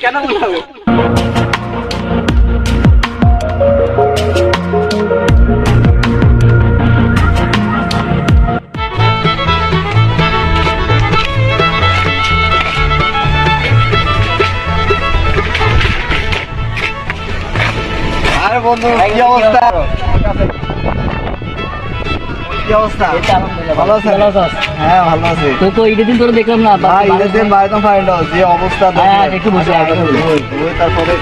কেন বলাবো আরে বন্ধু কি অবস্থা? কি অবস্থা? ভালো। আছেন? হ্যাঁ ভালো আছি। তো তো ঈদের দিন তোরা দেখলাম না ভাই ঈদের দিন বাড়িতে ফাইন্ড যে অবস্থা হ্যাঁ, একটু বসে আগে বসে। ওই, ওই তারপরে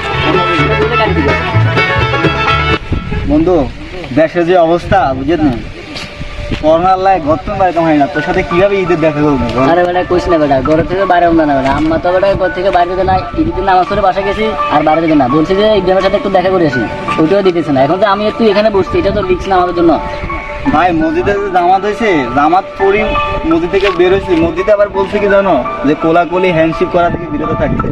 বন্ধু দেশের যে অবস্থা বুঝেন না? করোনার লাই ঘর তো বাড়িতে হয় না তোর সাথে কীভাবে ঈদের দেখা করব? আরে বেটা কইস না বেটা ঘর থেকে বাইরে হতো না বেটা। আম্মা তো বেটা ঘর থেকে বাইরে যেতে না ঈদের দিন আমার বাসা গেছি আর বাইরে যেতে না বলছি যে ইব্রাহিমের সাথে একটু দেখা করে আসি ওইটাও দিতেছে না। এখন তো আমি একটু এখানে বসছি এটা তো রিক্স না আমাদের জন্য। ভাই মসজিদে যে জামাত হয়েছে জামাত পড়ি মসজিদ থেকে বের হয়েছি। মসজিদে আবার বলছে কি জানো যে কোলাকুলি হ্যান্ডশিপ করা থেকে বিরত থাকছে।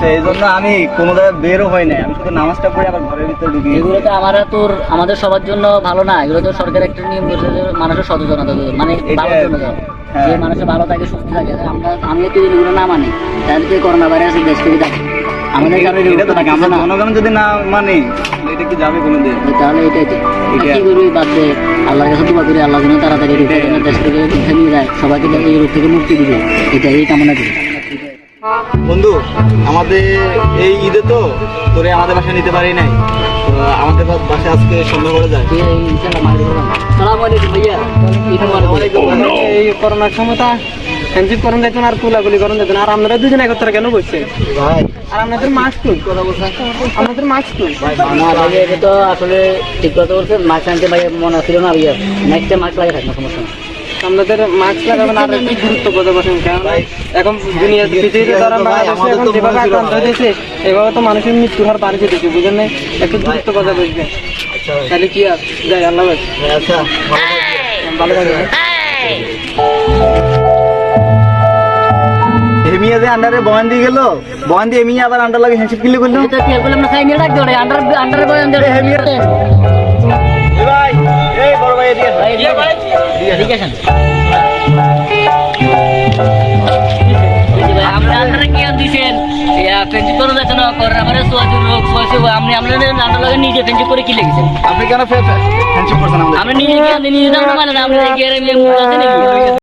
সেই জন্য আমি কোনো জায়গায় বেরও হয় নাই। আমি শুধু নামাজটা পড়ে আবার ঘরের ভিতরে ঢুকি। এগুলো তো আমার তোর আমাদের সবার জন্য ভালো না। এগুলো তো সরকার একটা নিয়ম করেছে মানুষের সচেতনতা মানে ভালোর জন্য হ্যাঁ। যে মানুষের ভালো থাকে সুস্থ থাকে। আমরা আমি তো এগুলো না মানি। তাহলে তো করোনা ভাইরাস দেশ থেকে থাকে আমাদের কারণে এটা তো থাকে আমরা জনগণ যদি না মানে এটা কি যাবে কোনোদিন? ওই তাহলে এটাই তো। আর এটা- কি করবি বাদ দে। আল্লাহর কাছে দোয়া করি আল্লাহ যেন তাড়াতাড়ি দেশ থেকে নিয়ে যায়। সবাইকে এই রূপ থেকে মুক্তি দিবে। এটাই এই কামনা করি। বন্ধু আমাদের এই ঈদে তো তোরে আমাদের বাসায় নিতে পারি নাই। আমাদের বাসায় আজকে সন্ধ্যা করে যায় ইনশাআল্লাহ মাইরে দেবো। সালামু আলাইকুম ভাইয়া। এই করোনার সময়টা করুন যেত না আর কুলাগুলি করুন যেত আর আপনারা দুজন একত্রে কেন বসছে ভাই। আর আপনাদের মাস্ক কই আপনাদের মাস্ক কই না ভাইয়া এটা তো আসলে ঠিক কথা বলছে মাস্ক আনতে ভাইয়া মনে ছিল না ভাইয়া। নেক্সট টাইম মাস্ক লাগে থাকবে সমস্যা আপনাদের মাস্ক লাগাবেন আর একটু গুরুত্ব কথা বসেন কারণ এখন দুনিয়া পৃথিবীতে তারা ভাই, বাংলাদেশে এখন যেভাবে আক্রান্ত হয়েছে এভাবে তো মানুষের মৃত্যুর হার বাড়িয়ে দিচ্ছে বুঝেন নাই? একটু গুরুত্ব কথা বসবেন তাহলে কি আর? যাই আল্লাহ। আচ্ছা ভালো থাকবেন। এমিয়া যে আন্ডারে বয়ান দিয়ে গেল বয়ান দিয়ে এমিয়া আবার আন্ডার লাগে হ্যান্ডশিপ কিনলে করল এটা কি বললাম না খাই নিয়ে রাখ দে আন্ডার আন্ডার বয় আন্ডার ভাই এই বড় ভাই এদিকে ভাই এদিকে আসেন। আমরা আন্ডারে কি দিছেন? ফেঞ্চি করে যাচ্ছে না করোনা সোয়াজি রোগ সোয়াজি আপনি আমরা আন্ডার লাগে নিজে ফেঞ্চি করে কি লেগেছেন আপনি কেন করছেন আমরা নিজে নিজে আমরা মানে আমরা গিয়ে মুখ আছে নাকি?